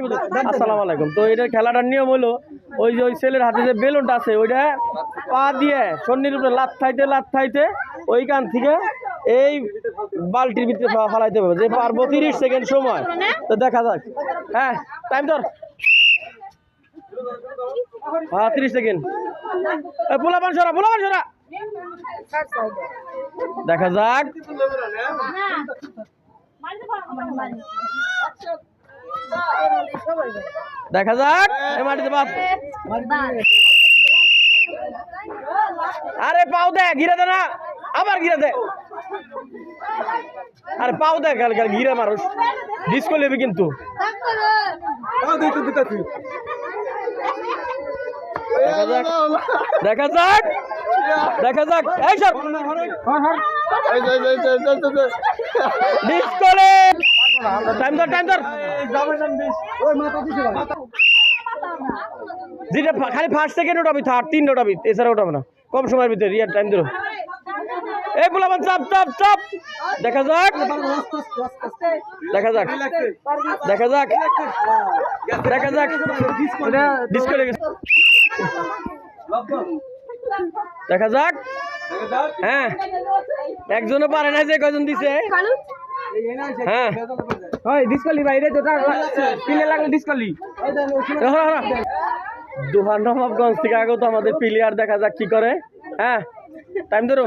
আসসালামু আলাইকুম তো এটার খেলাটার নিয়ম হলো ওই যে ওই ছেলের হাতে যে বেলুনটা আছে ওইটা পা দিয়ে সন্নির উপরে লাত থাইতে লাত থাইতে ওইখান থেকে এই বালতির ভিতরে ফালাইতে হবে। যে পারব তিরিশ সেকেন্ড সময়। তো দেখা যাক। হ্যাঁ টাইম ধর। হ্যাঁ তিরিশ সেকেন্ড। পোলাপান সরা পোলাপান সরা। দেখা যাক। দেখা যাক। মাটিতে বাপ। আরে পাও দে ঘিরে দে না। আবার ঘিরে দে। আরে পাও দে কাল কাল ঘিরে মানুষ ডিস্কো নেবে কিন্তু। দেখা যাক। দেখা যাক। দেখা যাক। এই সব। ডিস্কো টাইম ধর টাইম ধর। যেটা খালি ফার্স্ট সেকেন্ড ওঠাবি থার্ড তিন ওঠাবি এছাড়া ওঠাবে না। কম সময়ের ভিতরে ইয়ার টাইম দিল এই বলাবান চাপ চাপ চাপ। দেখা যাক। দেখা যাক। দেখা যাক। দেখা যাক। ডিসকো দেখা যাক। হ্যাঁ। একজনও পারে না যে কজন দিছে। হ্যাঁ হয় ডিসকলি ভাই রে তো পিলে লাগলে ডিসকলি দুহান নবাবগঞ্জ থেকে আগত আমাদের প্লেয়ার দেখা যাক কি করে হ্যাঁ টাইম ধরো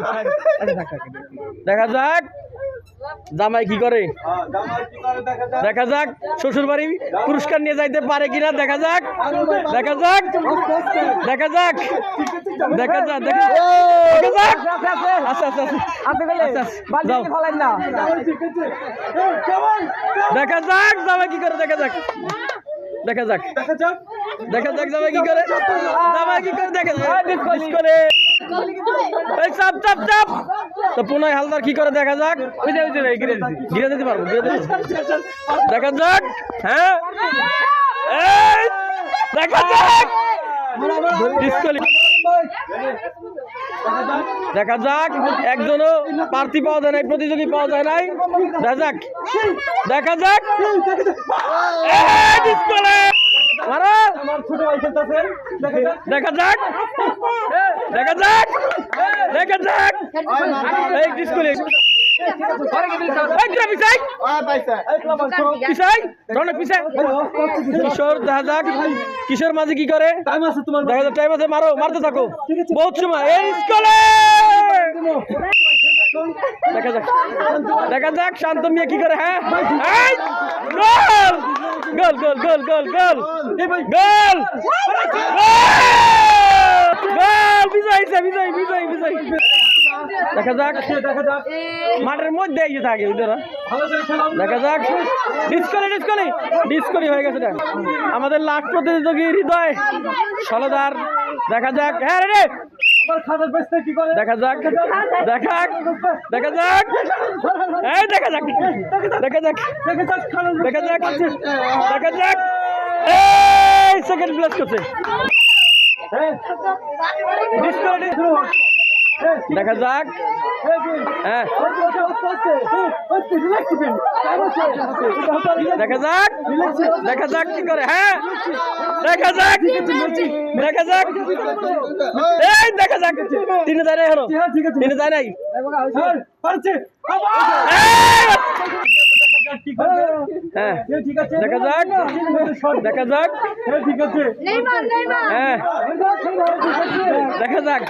দেখা যাক জামাই কি করে দেখা যাক শ্বশুর বাড়ি পুরস্কার নিয়ে যাইতে পারে কিনা দেখা যাক দেখা যাক দেখা যাক দেখা যাক দেখা আচ্ছা আচ্ছা আচ্ছা আপনি আচ্ছা, বালতি ফলাইন না। দেখা যাক জামাই কি করে দেখা যাক। দেখা যাক। দেখা যাক। জামাই কি করে। কি করে দেখা যাক ডিস করে এই চাপ চাপ চাপ। তো হালদার কি করে দেখা যাক। ভাই গিরে ঘিরে দিতে পারব ঘিরে দেখা যাক হ্যাঁ। এই দেখা যাক। দেখা যাক, একজনও প্রার্থী পাওয়া যায় নাই, প্রতিযোগী পাওয়া যায় নাই। দেখা যাক। দেখা যাক। দেখা যাক। দেখা যাক। দেখা যাক। কিশোর দেখা মাঝে কি করে দেখা টাইম আছে মারো মারতে থাকো বহুত সময় দেখা যাক দেখা যাক শান্ত মিয়া কি করে হ্যাঁ গোল গোল গোল গোল গোল গোল গোল দেখা যাক মাঠের মধ্যে ইয়ে থাকে দেখা যাক হয়ে গেছে আমাদের লাস্ট প্রতিযোগী হৃদয় সলদার দেখা যাক হ্যাঁ রে দেখা যাক দেখা যাক দেখা যাক এই দেখা যাক দেখা যাক দেখা যাক দেখা যাক এই সেকেন্ড প্লেস করছে দেখা যাক। হ্যাঁ। দেখা যাক। দেখা যাক কি করে। হ্যাঁ। দেখা যাক। দেখা যাক। এই দেখা যাক। তিনি যায় নাই হলো তিনি যায় নাই। এই! হ্যাঁ দেখা যাক দেখা যাক হ্যাঁ দেখা যাক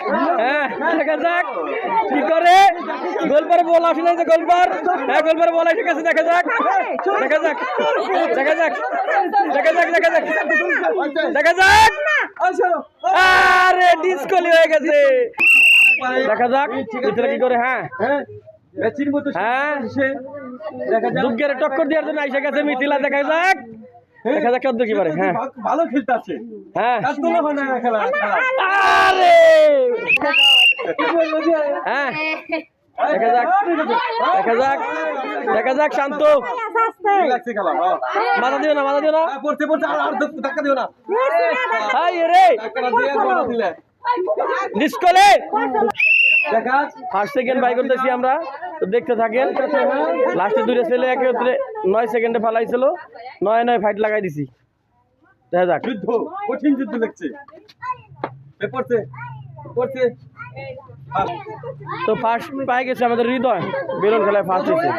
হ্যাঁ দেখা যাক কি করে গোলপার বল আসে নাই যে গোলপার হ্যাঁ গোলপার বল এসে গেছে দেখা যাক দেখা যাক দেখা যাক দেখা যাক দেখা যাক দেখা যাক আরে ডিসকলি হয়ে গেছে দেখা যাক কি করে হ্যাঁ হ্যাঁ। দুর্গের টক্কর দেওয়ার জন্য এসে গেছে মিথিলা দেখা যাক। দেখা যাক কত কি পারে হ্যাঁ। ভালো খেলতে হ্যাঁ। কাজ তোলা হয় না খেলা। আরে! হ্যাঁ। দেখা যাক। দেখা যাক। দেখা যাক শান্ত। মাথা দিও না মাথা দিও না। হ্যাঁ, পড়তে পড়তে আর আর ধাক্কা- ধাক্কা দিও না। হাই রে! ধাক্কাটা দিয়ে গোল দিলে। ডিসকলে দেখা ফার্স্ট সেকেন্ড বাই করতেছি আমরা। তো দেখতে থাকেন লাস্টে দুইটা ছেলে একত্রে নয় সেকেন্ডে ফালাইছিল নয় নয় ফাইট লাগাই দিছি। দেখা যাক। যুদ্ধ কঠিন যুদ্ধ দেখছে। পড়ছে পড়ছে। তো ফার্স্ট পাই গেছে আমাদের হৃদয় বেলুন খেলায় ফার্স্ট হয়েছে।